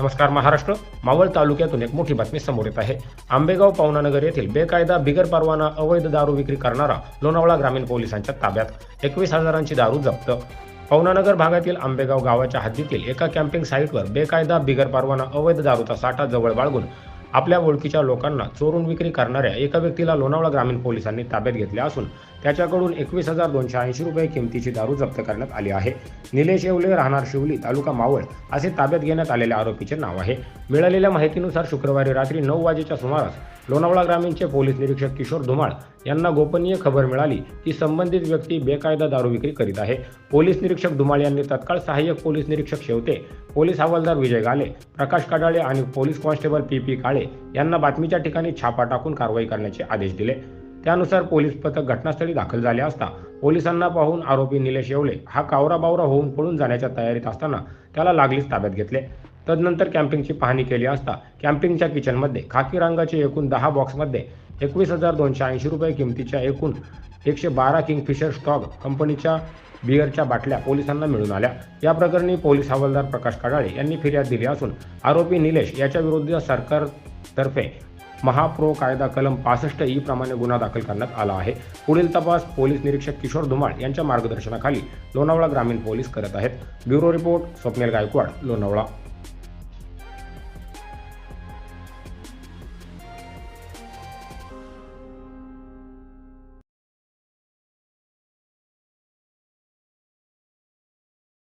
नमस्कार महाराष्ट्र. मावळ तालुक्यातून एक मोठी बातमी समोर येत आहे. आंबेगाव पवनानगर येथील बेकायदा बिगर परवाना अवैध दारू विक्री करणारा लोणावळा ग्रामीण पोलिसांच्या ताब्यात एकवीस हजारांची दारू जप्त. पवनानगर भागातील आंबेगाव गावाच्या हद्दीतील एका कॅम्पिंग साईटवर बेकायदा बिगर परवाना अवैध दारूचा साठा जवळ बाळगून आपल्या ओळखीच्या लोकांना चोरून विक्री करणाऱ्या एका व्यक्तीला लोणावळा ग्रामीण पोलिसांनी ताब्यात घेतले असून त्याच्याकडून एकवीस हजार दोनशे ऐंशी रुपये किमतीची दारू जप्त करण्यात आली आहे. निलेश येवले राहणार शिवली तालुका मावळ असे ताब्यात घेण्यात आलेल्या आरोपीचे नाव आहे. मिळालेल्या माहितीनुसार शुक्रवारी रात्री नऊ वाजेच्या सुमारास लोणावळा ग्रामीणचे पोलीस निरीक्षक किशोर धुमाळ यांना गोपनीय खबर मिळाली की संबंधित व्यक्ती बेकायदा दारू विक्री करीत आहे. पोलीस निरीक्षक धुमाळ यांनी तत्काळ सहाय्यक पोलीस निरीक्षक शेवते पोलीस हवालदार विजय गाले प्रकाश कडाळे आणि police constable P P Kale यांना बातमीच्या ठिकाणी छापा टाकून कारवाई करण्याचे आदेश दिले. त्यानुसार पोलीस पथक घटनास्थळी दाखल झाले असता पोलिसांना पाहून आरोपी निलेश येवले हा कावराबावरा होऊन पळून जाण्याच्या तयारीत असताना त्याला लागलीच ताब्यात घेतले. तदनंतर कॅम्पिंगची पाहणी केली असता कॅम्पिंगच्या किचनमध्ये खाकी रंगाचे एकूण दहा बॉक्समध्ये एकवीस हजार दोनशे ऐंशी रुपये किमतीच्या एकूण एकशे बारा किंगफिशर स्टॉक कंपनीच्या बिअरच्या बाटल्या पोलिसांना मिळून आल्या. या प्रकरणी पोलीस हवालदार प्रकाश कडाळे यांनी फिर्याद दिली असून आरोपी निलेश याच्या विरुद्ध सरकारतर्फे महाप्रो कायदा कलम पासष्ट ई प्रमाणे गुन्हा दाखल करण्यात आला आहे. पुढील तपास पोलीस निरीक्षक किशोर धुमाळ यांच्या मार्गदर्शनाखाली लोणावळा ग्रामीण पोलीस करत आहेत. Bureau report Swapnil Gaikwad Lonavala.